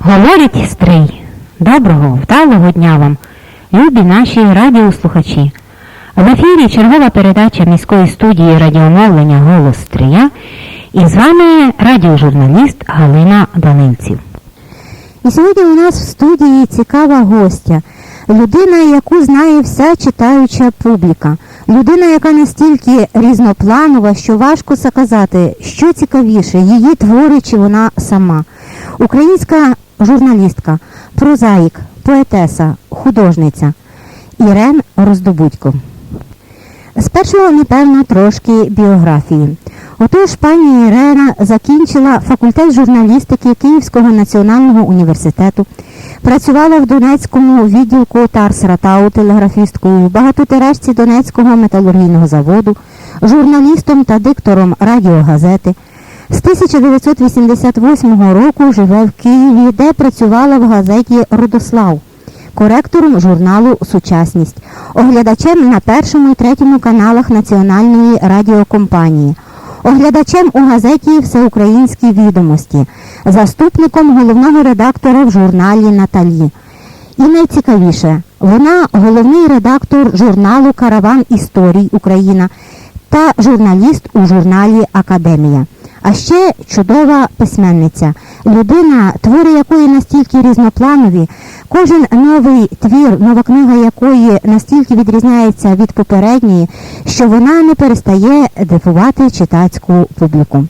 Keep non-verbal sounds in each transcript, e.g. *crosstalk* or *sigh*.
Говорить стрий. Доброго, вдалого дня вам, любі наші радіослухачі. В ефірі чергова передача міської студії радіомовлення Голос Стрия і з вами радіожурналіст Галина Данильців. І сьогодні у нас в студії цікава гостя. Людина, яку знає вся читаюча публіка. Людина, яка настільки різнопланова, що важко сказати, що цікавіше, її твори чи вона сама. Українська журналістка, прозаїк, поетеса, художниця Ірен Роздобудько. Спершу, напевно, трошки біографії. Отож, пані Ірена закінчила факультет журналістики Київського національного університету, працювала в Донецькому відділку Тарс Ратау телеграфісткою, в багатотиражці Донецького металургійного заводу, журналістом та диктором радіогазети. З 1988 року живе в Києві, де працювала в газеті Родослав коректором журналу Сучасність, оглядачем на першому і третьому каналах Національної радіокомпанії, оглядачем у газеті Всеукраїнські відомості, заступником головного редактора в журналі Наталі. І найцікавіше, вона головний редактор журналу Караван історій Україна та журналіст у журналі Академія. А ще чудова письменниця, людина, твори якої настільки різнопланові, кожен новий твір, нова книга якої настільки відрізняється від попередньої, що вона не перестає дивувати читацьку публіку.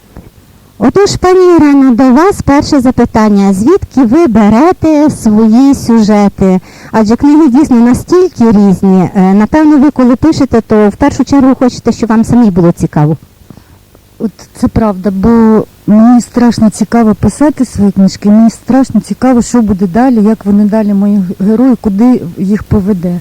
Отож, пані Ірено, до вас перше запитання. Звідки ви берете свої сюжети? Адже книги дійсно настільки різні. Е, Напевно, ви коли пишете, то в першу чергу хочете, щоб вам самі було цікаво. От це правда, бо мені страшно цікаво писати свої книжки, мені страшно цікаво, що буде далі, як вони далі, мої герої, куди їх поведе.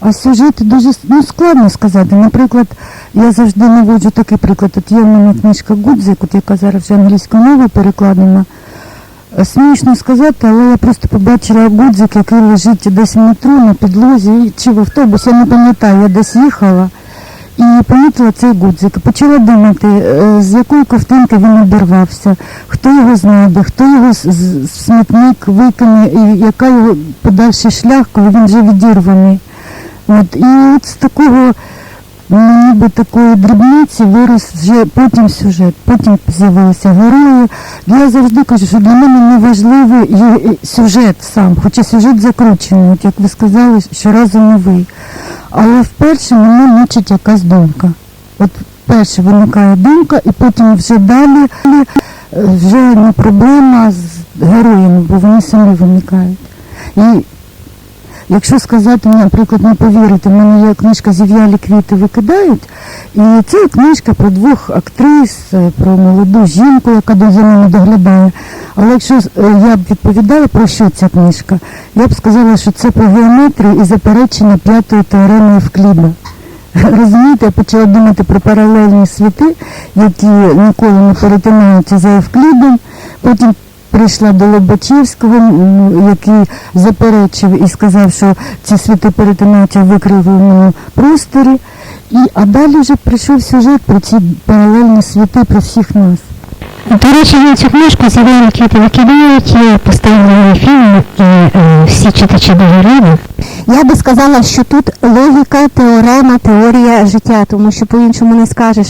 А сюжети дуже ну, складно сказати. Наприклад, я завжди наводжу такий приклад. От є в мене книжка Гудзик, от яка зараз вже англійською мовою перекладена. Е, Смішно сказати, але я просто побачила гудзик, який лежить десь в метро на підлозі чи в автобусі, я не пам'ятаю, я десь їхала і помітила цей гудзик. Почала думати, е, з якої ковтинки він обірвався, хто його знайде, хто його смітник викине, і яка його подальший шлях, коли він вже відірваний. От, і от з такого ніби такої дрібниці вирос вже потім сюжет, потім з'явилися герої. Я завжди кажу, що для мене не важливий сюжет сам, хоча сюжет закручений, от як ви сказали, щоразу новий. Але вперше мене мучить якась думка. От перше виникає думка, і потім вже далі е, вже не проблема з героями, бо вони самі виникають. І Якщо сказати, наприклад, не повірити, в мене є книжка Зів'ялі квіти викидають. І це книжка про двох актрис, е, про молоду жінку, яка до за ними доглядає. Але якщо е, я б відповідала, про що ця книжка, я б сказала, що це про геометрію і заперечення п'ятої теореми Евкліда. *laughs* Розумієте, я почала думати про паралельні світи, які ніколи не перетинаються за Евклідом. Потім прийшла до Лобачевського, який заперечив і сказав, що ці світи перетинаються в викривленому просторі. І, а далі вже прийшов сюжет про ці паралельні світи, про всіх нас. До речі, на цю книжку з'явили квіти викидають, поставила на фільм, і е, всі читачі дуже раді. Я би сказала, що тут логіка, теорема, теорія життя, тому що по-іншому не скажеш.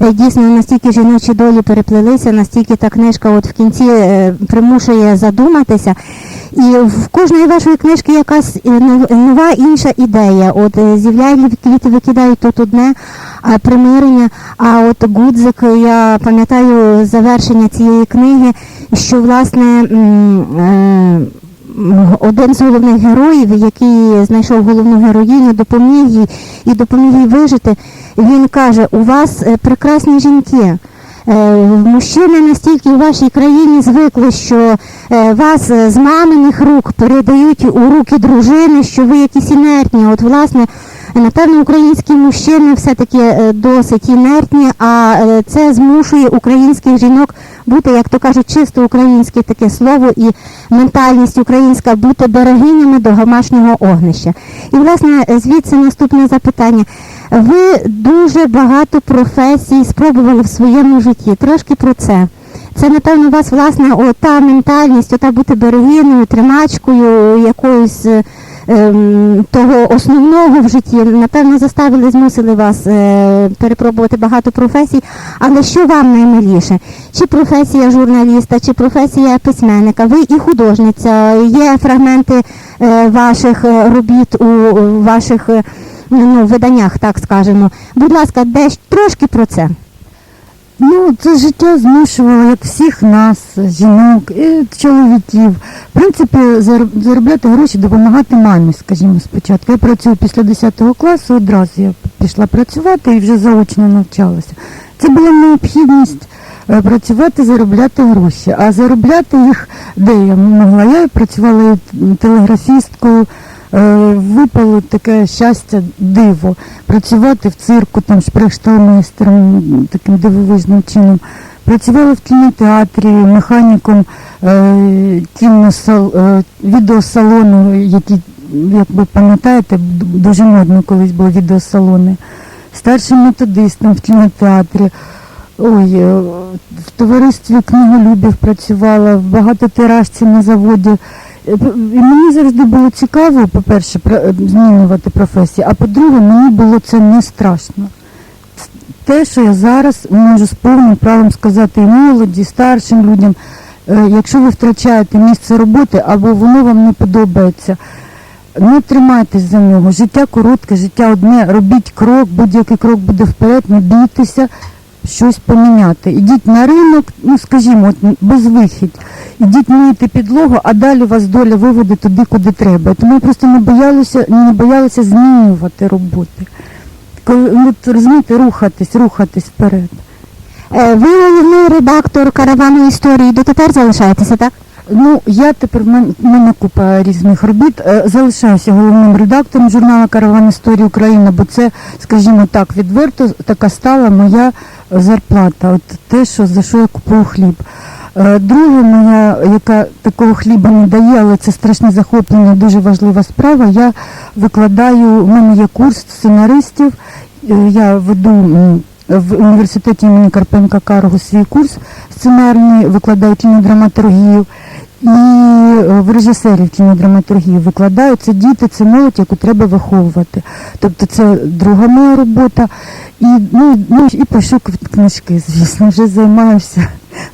Е, Дійсно, настільки жіночі долі переплелися, настільки та книжка от в кінці е, примушує задуматися. І в кожної вашої книжки якась е, нова інша ідея. От зів'ялі квіти викидають тут одне примирення. А от Гудзик, я пам'ятаю завершення цієї книги, що власне. Один з головних героїв, який знайшов головну героїню, допоміг їй і допоміг їй вижити. Він каже: у вас е, прекрасні жінки. Е, Мужчини настільки в вашій країні звикли, що е, вас з маминих рук передають у руки дружини, що ви якісь інертні. От, власне, напевно, українські мужчини все-таки е, досить інертні, а е, це змушує українських жінок бути, як то кажуть, чисто українське таке слово і ментальність українська бути берегинями до домашнього огнища. І, власне, звідси наступне запитання. Ви дуже багато професій спробували в своєму житті. Трошки про це. Це, напевно, у вас, власне, ота ментальність, ота бути берегиною, тримачкою якоюсь е, ем, того основного в житті, напевно, заставили, змусили вас е, перепробувати багато професій. Але що вам наймиліше? Чи професія журналіста, чи професія письменника? Ви і художниця, є фрагменти е, ваших е, робіт у у ваших е, ну, виданнях, так скажемо. Будь ласка, десь трошки про це. Ну, це життя змушувало, як всіх нас, жінок і чоловіків. В принципі, заробляти гроші, допомагати мамі, скажімо, спочатку. Я працюю після 10 класу, одразу я пішла працювати і вже заочно навчалася. Це була необхідність е, працювати, заробляти гроші. А заробляти їх де я могла? Я працювала телеграфісткою, випало таке щастя, диво. Працювати в цирку, там шпрехшталмейстером, таким дивовижним чином. Працювала в кінотеатрі механіком е, е, відеосалону, який, як ви пам'ятаєте, дуже модно колись були відеосалони. Старшим методистом в кінотеатрі. Ой, е, в товаристві книголюбів працювала, в багатотиражці на заводі. І мені завжди було цікаво, по-перше, е, змінювати професію, а по-друге, мені було це не страшно. Те, що я зараз можу з повним правом сказати і молоді, і старшим людям, е, якщо ви втрачаєте місце роботи або воно вам не подобається, не тримайтесь за нього. Життя коротке, життя одне, робіть крок, будь-який крок буде вперед, не бійтеся щось поміняти. Ідіть на ринок, ну скажімо, от, без вихідь. Ідіть мити підлогу, а далі вас доля виведе туди, куди треба. Тому я просто не боялася, не боялася змінювати роботи. Коли ну, розумієте, рухатись, рухатись вперед. Е, Ви головний редактор каравану історії дотепер залишаєтеся, так? Ну, я тепер в мен- мене купа різних робіт. Е, Залишаюся головним редактором журналу Караван Історії України, бо це, скажімо так, відверто така стала моя зарплата. От те, що за що я купую хліб. Е, Друге, моя, яка такого хліба не дає, але це страшне захоплення, дуже важлива справа. Я викладаю, в мене є курс сценаристів. Е, Я веду в університеті імені Карпенка Карого свій курс сценарний, викладаю кінодраматургію. І е, в режисерів кінодраматургії викладаю. Це діти, це молодь, яку треба виховувати. Тобто це друга моя робота. І, ну, ну, і пишу книжки, звісно, вже займаюся.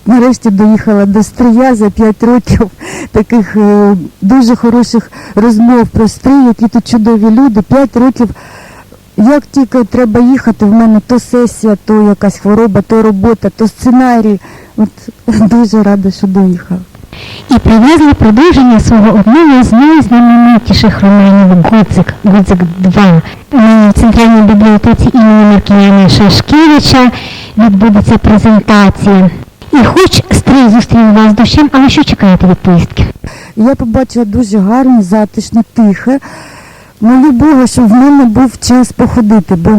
Нарешті доїхала до стрия за 5 років таких е, дуже хороших розмов про стрій, які тут чудові люди. 5 років як тільки треба їхати, в мене то сесія, то якась хвороба, то робота, то сценарій. От *laughs* дуже рада, що доїхала. І привезли продовження свого одного з найзнаменитіших романів Гудзик, Гудзик 2. В Центральній бібліотеці імені Маркіяна Шашкевича відбудеться презентація. І хоч стрій зустрів вас дощем, але що чекаєте від поїздки? Я побачила дуже гарне, затишне, тихе. Молю Бога, щоб в мене був час походити, бо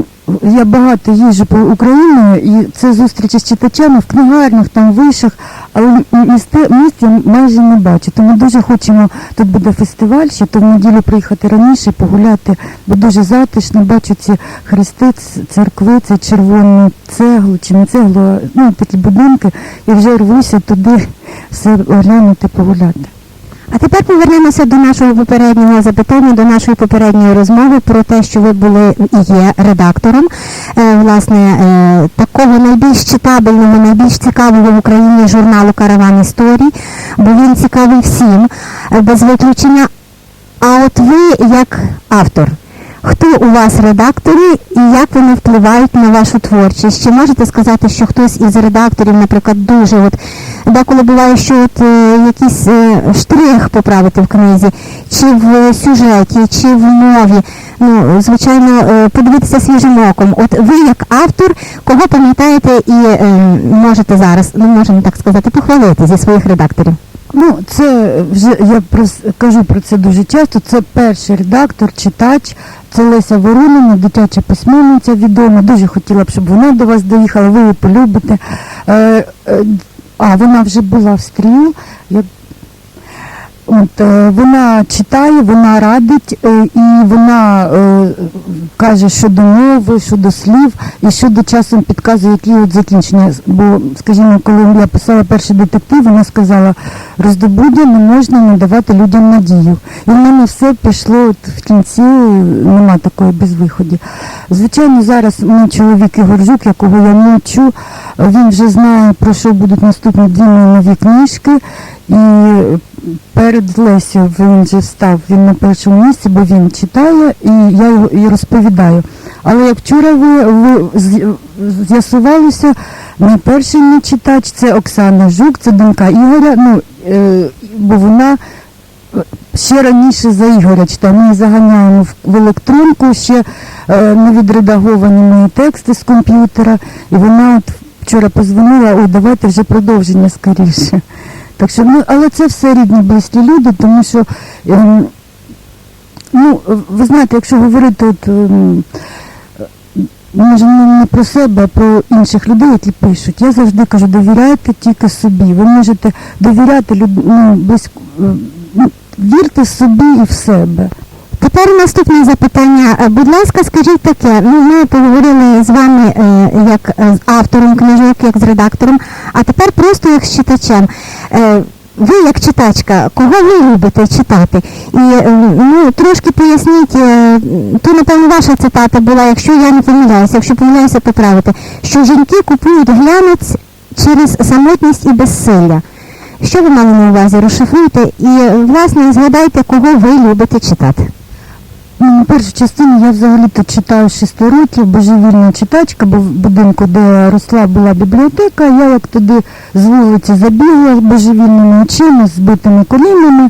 я багато їжджу по Україні, і це зустрічі з читачами в книгарнях, там вишах, але місте, міст я майже не бачу. Тому дуже хочемо, тут буде фестиваль, ще то в неділю приїхати раніше, погуляти, бо дуже затишно, бачу ці хрести, церкви, це червону цеглу чи не цеглу, ну такі будинки, і вже рвуся туди все оглянути, погуляти. А тепер повернемося до нашого попереднього запитання, до нашої попередньої розмови про те, що ви були і є редактором е, власне е, такого найбільш читабельного, найбільш цікавого в Україні журналу Караван історій, бо він цікавий всім е, без виключення. А от ви як автор. Хто у вас редактори і як вони впливають на вашу творчість? Чи можете сказати, що хтось із редакторів, наприклад, дуже от Деколи буває, що от е, якийсь е, штрих поправити в книзі, чи в сюжеті, чи в мові. Ну, звичайно, е, подивитися свіжим оком. От ви, як автор, кого пам'ятаєте і е, можете зараз, ну можемо так сказати, похвалити зі своїх редакторів. Ну, це вже я кажу про це дуже часто. Це перший редактор, читач, це Леся Воронина, дитяча письменниця відома. Дуже хотіла б, щоб вона до вас доїхала, ви її полюбите. Е, е, а вона вже була в стрію. От, е, вона читає, вона радить е, і вона е, каже щодо мови, щодо слів, і щодо часом підказує, які от закінчення. Бо, скажімо, коли я писала перший детектив, вона сказала, роздобуді не можна надавати людям надію. І в мене все пішло от в кінці, нема такої безвиході. Звичайно, зараз мій чоловік Ігор Жук, якого я не вчу, він вже знає, про що будуть наступні дві нові книжки. І перед Лесю він вже став він на першому місці, бо він читає, і я його і розповідаю. Але як вчора ви, ви з'ясувалося, мій перший мій читач це Оксана Жук, це донька Ігоря. Ну, е, бо вона е, ще раніше за Ігоря читає. Ми її заганяємо в, в електронку, ще е, не відредаговані мої тексти з комп'ютера. І вона от вчора позвонила, ой, давайте вже продовження скоріше. Так що, ну, але це все рідні близькі люди, тому що, ем, ну, ви знаєте, якщо говорити от, ем, може не, про себе, а про інших людей, які пишуть, я завжди кажу, довіряйте тільки собі. Ви можете довіряти люд, ну, близько, ну, вірте собі і в себе. Тепер наступне запитання. Е, Будь ласка, скажіть таке. Ну, ми поговорили з вами е, як е, з автором книжок, як з редактором, а тепер просто як з читачем. Ви, як читачка, кого ви любите читати? І ну, трошки поясніть, то, напевно, ваша цитата була, якщо я не помиляюся, якщо помиляюся, поправити, що жінки купують глянець через самотність і безсилля. Що ви мали на увазі? Розшифруйте і, власне, згадайте, кого ви любите читати. Ну, першу частину я взагалі-то читаю 6 років, божевільна читачка, бо в будинку, де росла, була бібліотека. Я як туди з вулиці забігла з божевільними очима, з збитими колінами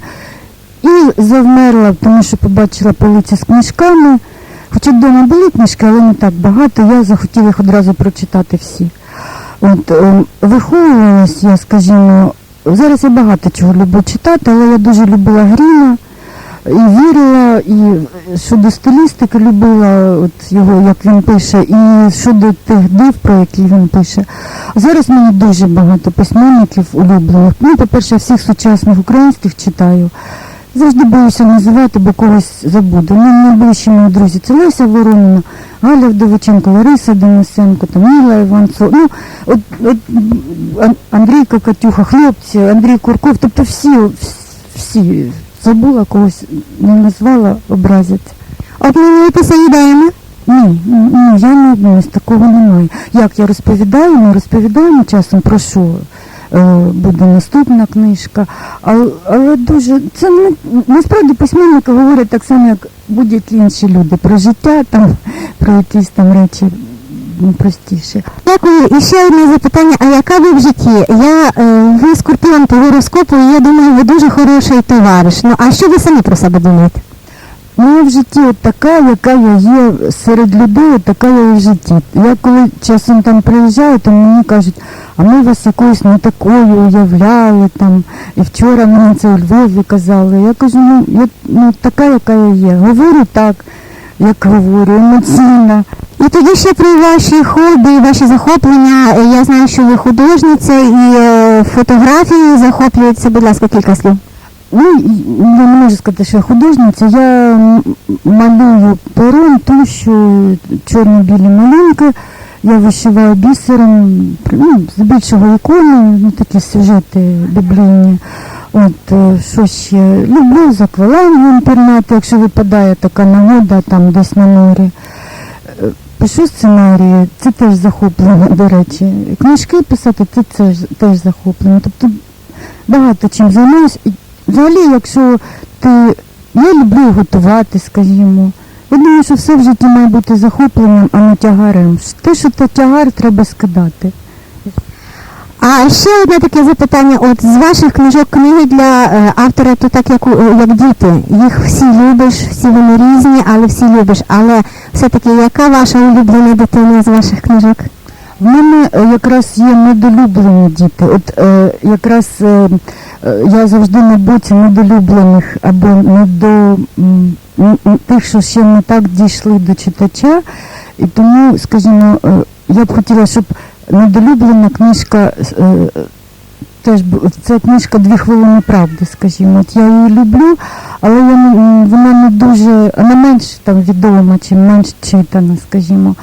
і завмерла, тому що побачила полиці з книжками. Хоча вдома були книжки, але не так багато, я захотіла їх одразу прочитати всі. От, е, виховувалась я, скажімо, зараз я багато чого люблю читати, але я дуже любила Гріна і вірила, і щодо стилістики любила от його, як він пише, і щодо тих див, про які він пише. Зараз мені дуже багато письменників улюблених. Ну, по-перше, всіх сучасних українських читаю. Завжди боюся називати, бо когось забуду. Ну, найближчі мої друзі це Леся Воронина, Галя Вдовиченко, Лариса Денисенко, там Міла Іванцо. Ну, от, от Ан- Андрійка Катюха, хлопці, Андрій Курков, тобто всі, всі забула когось, не назвала, образять. Обмінюєтеся ідеями? Ні, ні, я не одну, такого немає. Як я розповідаю, ми розповідаємо часом про що е, буде наступна книжка, але, але дуже це не насправді письменники говорять так само, як будь-які інші люди про життя, там про якісь там речі м, простіші. Дякую. І ще одне запитання. А яка ви в житті? Я е, ви скорпіон по гороскопу, і я думаю, ви дуже хороший товариш. Ну а що ви самі про себе думаєте? Ну, в житті от така, яка я є серед людей, от така я і в житті. Я коли часом там приїжджаю, то мені кажуть, а ми вас якоюсь не такою уявляли там. І вчора мені це у Львові казали. Я кажу, ну я ну, така, яка я є. Говорю так, як говорю, емоційна. І тоді ще про ваші хобі, ваші захоплення. Е, Я знаю, що ви художниця і е, фотографією захоплюєтеся. Будь ласка, кілька слів. Ну, я не можу сказати, що я художниця. Я малюю пером, тушю чорно-білі малюнки. Я вишиваю бісером, ну, здебільшого ікони, ну, такі сюжети біблійні. От, е, що ще? Люблю з в інтернеті, якщо випадає така нагода там десь на морі. Е, Пишу сценарії, це теж захоплення, до речі. Книжки писати це теж, теж захоплення. Тобто багато чим займаюся. Взагалі, якщо ти. Я люблю готувати, скажімо. Я думаю, що все в житті має бути захопленням, а не тягарем. Те, що це тягар, треба скидати. А ще одне таке запитання: от з ваших книжок книги для е, автора, то так як, у- як діти. Їх всі любиш, всі вони різні, але всі любиш. Але все-таки яка ваша улюблена дитина з ваших книжок? В мене е, якраз є недолюблені діти. От е, якраз е, е, я завжди на боці недолюблених або недо тих, що ще не так дійшли до читача. І тому, скажімо, е, я б хотіла, щоб недолюблена книжка. е, Теж це книжка Дві хвилини правди, скажімо. От я її люблю, але я вона не дуже, вона менш там відома чи менш читана, скажімо.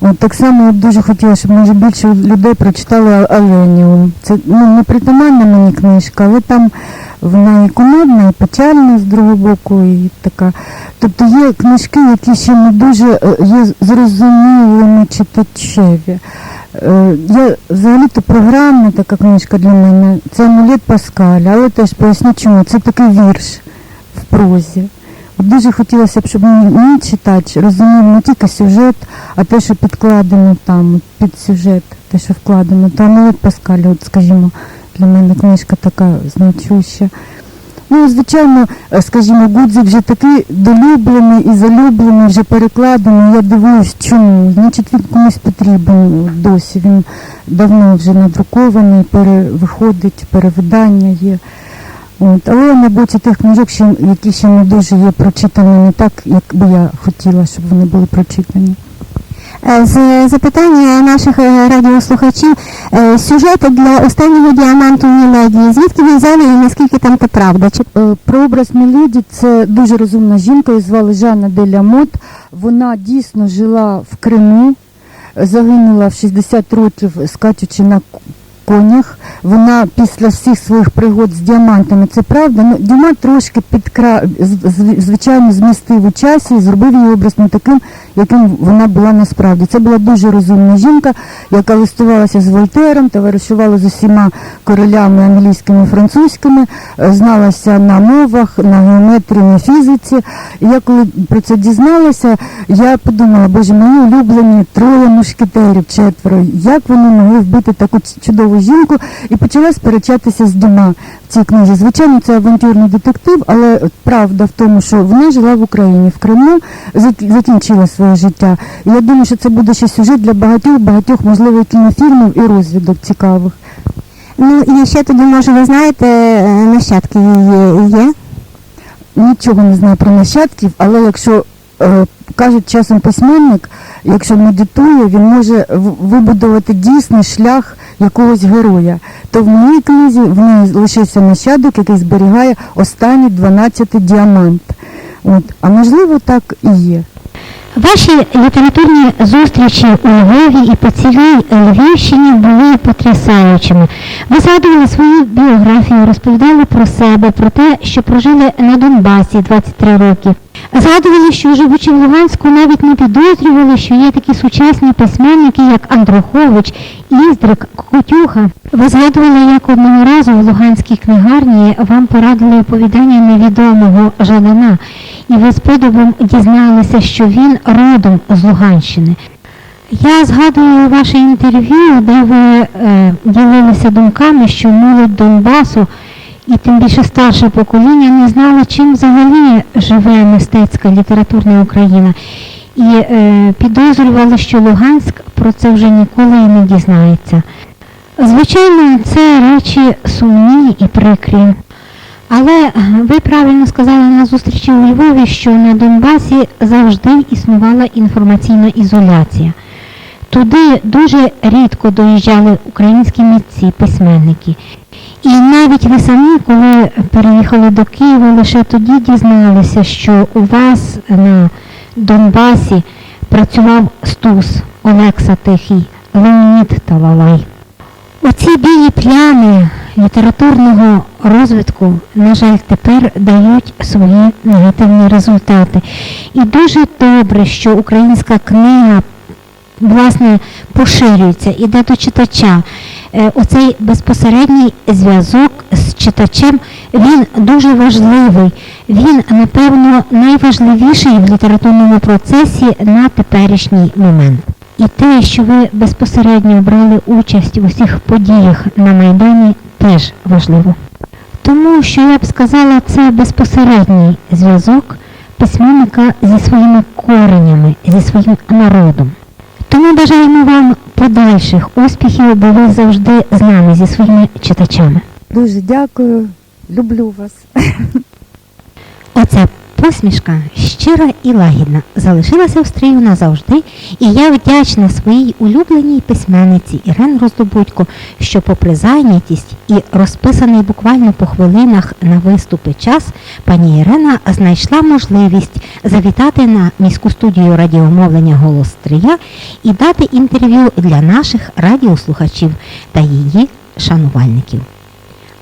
От так само я б дуже хотіла, щоб може більше людей прочитали «А- Аленіум. Це ну, не притаманна мені книжка, але там вона і комедна, і печальна з другого боку, і така. Тобто є книжки, які ще не дуже е, є зрозумілими читачеві. Е, Я взагалі-то програмна така книжка для мене. Це амулет Паскаля, але теж поясню чому. Це такий вірш в прозі. Дуже хотілося б, щоб мій читач розумів не тільки сюжет, а те, що підкладено там, під сюжет, те, що вкладено. То амулет Паскаля, от скажімо, для мене книжка така значуща. Ну, звичайно, е, скажімо, Гудзик вже такий долюблений і залюблений, вже перекладений. Я дивуюсь, чому. Значить, він комусь потрібен досі. Він давно вже надрукований, перевиходить, перевидання є. От. Але боці тих книжок, які ще не дуже є прочитані, не так, як би я хотіла, щоб вони були прочитані. Е, З запитання наших е, радіослухачів, е, сюжети для останнього діаманту Міледі. Звідки ви взяли і наскільки там це правда? Чи Е, Прообраз Меліді це дуже розумна жінка, її звали Жанна Деля Мот. Вона дійсно жила в Криму, е, загинула в 60 років, скачучи на конях. Вона після всіх своїх пригод з діамантами, це правда. Ну, діамант трошки підкра... звичайно змістив у часі і зробив її образ не таким, яким вона була насправді. Це була дуже розумна жінка, яка листувалася з Вольтером, товаришувала з усіма королями англійськими французькими, е, зналася на мовах, на геометрії, на фізиці. І я коли про це дізналася, я подумала, боже, мої улюблені троє мушкетерів, четверо. Як вони могли вбити таку чудову жінку? І почала сперечатися з Дюма в цій книзі. Звичайно, це авантюрний детектив, але правда в тому, що вона жила в Україні, в Криму, зак- закінчила своє життя. І я думаю, що це буде ще сюжет для багатьох, багатьох, можливо, кінофільмів і розвідок цікавих. ну і ще тоді, може, ви знаєте, е, нащадки її є? нічого не знаю про нащадків, але якщо е, кажуть часом письменник, якщо медитує, він може вибудувати дійсний шлях якогось героя. То в моїй книзі в неї лишився нащадок, який зберігає останні 12 діамант. От. А можливо, так і є. Ваші літературні зустрічі у Львові і по цілій Львівщині були потрясаючими. Ви згадували свою біографію, розповідали про себе, про те, що прожили на Донбасі 23 роки. Згадували, що живучи в Луганську, навіть не підозрювали, що є такі сучасні письменники, як Андрухович, Іздрик, Котюха. Ви згадували, як одного разу в Луганській книгарні вам порадили оповідання невідомого Жадана, і ви з подивом дізналися, що він родом з Луганщини. Я згадую ваше інтерв'ю, де ви е, ділилися думками, що молодь Донбасу і тим більше старше покоління не знало, чим взагалі живе мистецька літературна Україна. І е, підозрювали, що Луганськ про це вже ніколи і не дізнається. Звичайно, це речі сумні і прикрі. Але ви правильно сказали на зустрічі у Львові, що на Донбасі завжди існувала інформаційна ізоляція. Туди дуже рідко доїжджали українські митці, письменники. І навіть ви самі, коли переїхали до Києва, лише тоді дізналися, що у вас на Донбасі працював Стус, Олекса Тихий, Леонід Талалай. Оці білі плями літературного розвитку, на жаль, тепер дають свої негативні результати. І дуже добре, що українська книга власне поширюється, іде до читача. Е, Оцей безпосередній зв'язок з читачем він дуже важливий. Він, напевно, найважливіший в літературному процесі на теперішній момент. І те, що ви безпосередньо брали участь у всіх подіях на Майдані, теж важливо. Тому що я б сказала, це безпосередній зв'язок письменника зі своїми коренями, зі своїм народом. Тому бажаємо вам подальших успіхів, бо ви завжди з нами, зі своїми читачами. Дуже дякую, люблю вас. *laughs* Посмішка щира і лагідна залишилася в стрію назавжди, і я вдячна своїй улюбленій письменниці Ірен Роздобудько, що попри зайнятість і розписаний буквально по хвилинах на виступи час, пані Ірена знайшла можливість завітати на міську студію радіомовлення Голос Стрия і дати інтерв'ю для наших радіослухачів та її шанувальників.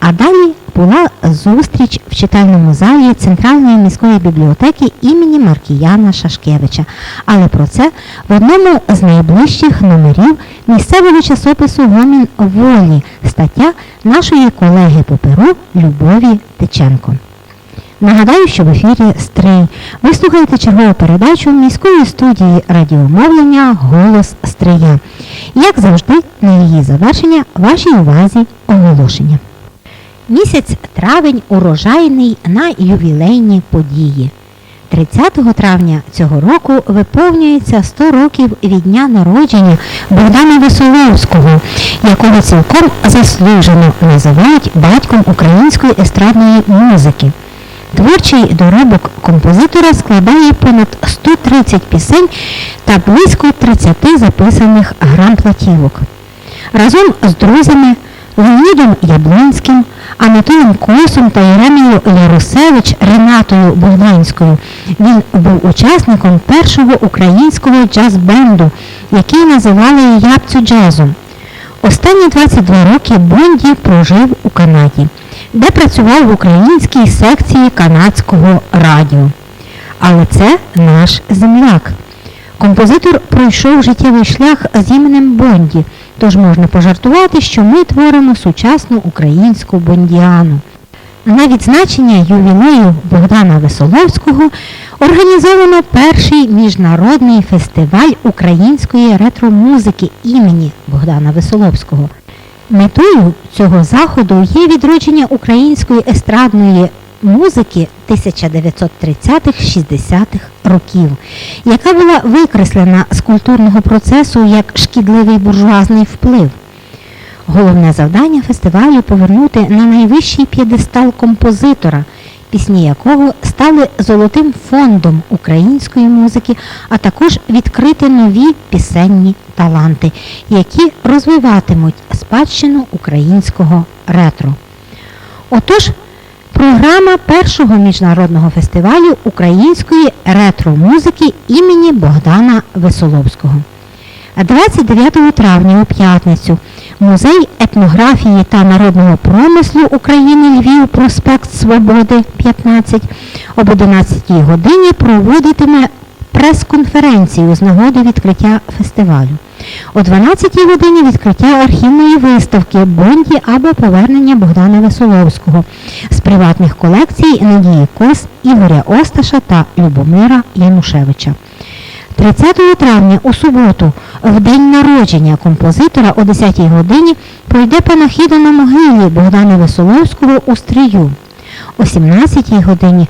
А далі була зустріч в читальному залі Центральної міської бібліотеки імені Маркіяна Шашкевича. Але про це в одному з найближчих номерів місцевого часопису Гомін волі стаття нашої колеги по перу Любові Тиченко. Нагадаю, що в ефірі Стрий. Ви слухаєте чергову передачу міської студії радіомовлення Голос Стрия. Як завжди, на її завершення вашій увазі оголошення. Місяць травень урожайний на ювілейні події. 30 травня цього року виповнюється 100 років від дня народження Богдана Веселовського, якого цілком заслужено називають батьком української естрадної музики. Творчий доробок композитора складає понад 130 пісень та близько 30 записаних грам-платівок. Разом з друзями Леонідом Яблонським, Анатолієм Косом та Єремією Ярусевич Ренатою Богданською. Він був учасником першого українського джаз-бенду, який називали Ябцю джазом. Останні 22 роки Бонді прожив у Канаді, де працював в українській секції канадського радіо. Але це наш земляк. Композитор пройшов життєвий шлях з іменем Бонді, тож можна пожартувати, що ми творимо сучасну українську бондіану. На відзначення ювілею Богдана Весоловського організовано перший міжнародний фестиваль української ретро-музики імені Богдана Весоловського. Метою цього заходу є відродження української естрадної музики 1930-60-х років, яка була викреслена з культурного процесу як шкідливий буржуазний вплив. Головне завдання фестивалю повернути на найвищий п'єдестал композитора, пісні якого стали золотим фондом української музики, а також відкрити нові пісенні таланти, які розвиватимуть спадщину українського ретро. Отож, програма першого міжнародного фестивалю української ретро-музики імені Богдана Весоловського. 29 травня у п'ятницю Музей етнографії та народного промислу України Львів, проспект Свободи 15 об 11 годині проводитиме прес-конференцію з нагоди відкриття фестивалю. О 12-й годині відкриття архівної виставки Бонді або повернення Богдана Весоловського з приватних колекцій Надії Кос, Ігоря Осташа та Любомира Янушевича. 30 травня у суботу, в день народження композитора о 10-й годині пройде панахіда на могилі Богдана Весоловського у Стрию. О 17-й годині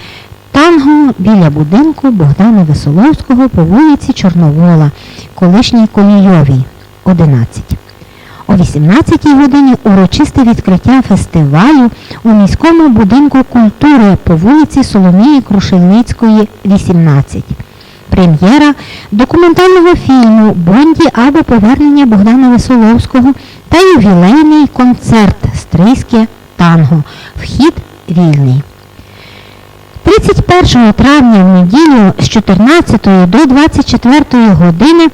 танго біля будинку Богдана Весоловського по вулиці Чорновола, колишній Колійовій, 11. О 18-й годині урочисте відкриття фестивалю у міському будинку культури по вулиці Соломії Крушельницької, 18 прем'єра документального фільму Бонді або повернення Богдана Весоловського та ювілейний концерт Стрийське танго. Вхід вільний. 31 травня в неділю з 14 до 24 години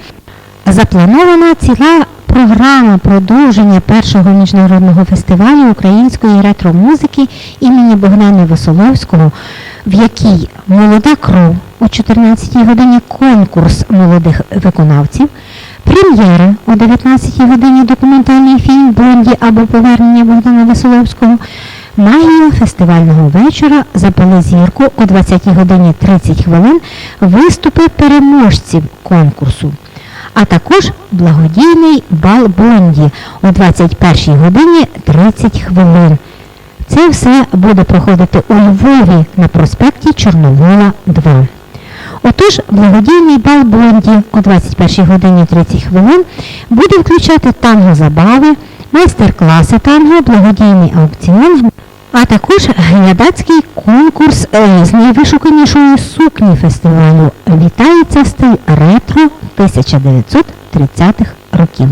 запланована ціла програма продовження першого міжнародного фестивалю української ретро-музики імені Богдана Весоловського, в якій молода кров о 14 годині конкурс молодих виконавців, прем'єра о 19 годині документальний фільм Бонді або повернення Богдана Веселовського, магія фестивального вечора запали зірку о 20 годині 30 хвилин виступи переможців конкурсу. а також благодійний бал Бонді о 21 годині 30 хвилин. Це все буде проходити у Львові на проспекті Чорновола 2. Отож, благодійний бал Бонді о 21 годині 30 хвилин буде включати танго-забави, майстер-класи танго, благодійний аукціон, а також глядацький конкурс з найвишуканішої сукні фестивалю Вітається стиль ретро 1930-х років.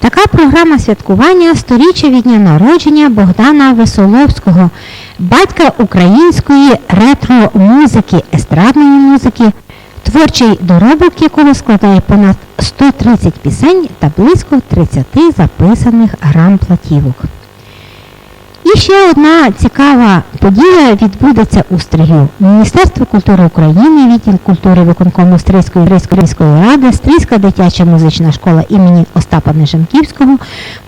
Така програма святкування сторіччя від дня народження Богдана Весоловського, батька української ретро-музики, естрадної музики, творчий доробок якого складає понад 130 пісень та близько 30 записаних грам платівок. І ще одна цікава подія відбудеться у Стрию. Міністерство культури України, відділ культури виконкому Стрийської міської ради, Стрийська дитяча музична школа імені Остапа Нежанківського,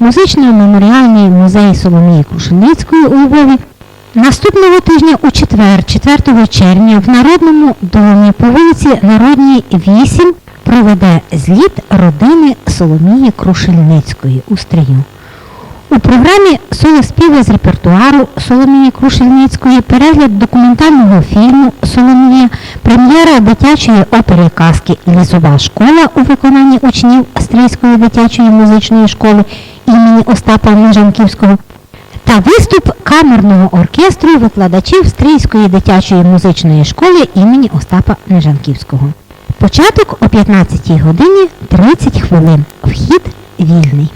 музично-меморіальний музей Соломії Крушеницької у Львові. Наступного тижня у четвер, 4 червня, в Народному домі по вулиці Народній 8 проведе зліт родини Соломії Крушельницької у Стрию. У програмі соло співи з репертуару Соломії Крушельницької, перегляд документального фільму Соломія, прем'єра дитячої опери казки Лісова школа у виконанні учнів Стрийської дитячої музичної школи імені Остапа Нежанківського та виступ камерного оркестру викладачів Стрийської дитячої музичної школи імені Остапа Нежанківського. Початок о 15 годині 30 хвилин. Вхід вільний.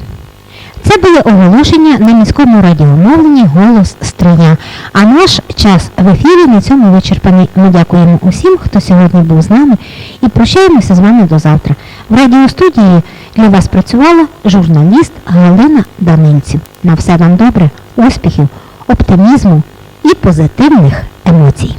Це були оголошення на міському радіомовленні Голос Стрия. А наш час в ефірі на цьому вичерпаний. Ми дякуємо усім, хто сьогодні був з нами, і прощаємося з вами до завтра. В радіостудії для вас працювала журналіст Галина Данильців. На все вам добре, успіхів, оптимізму і позитивних емоцій.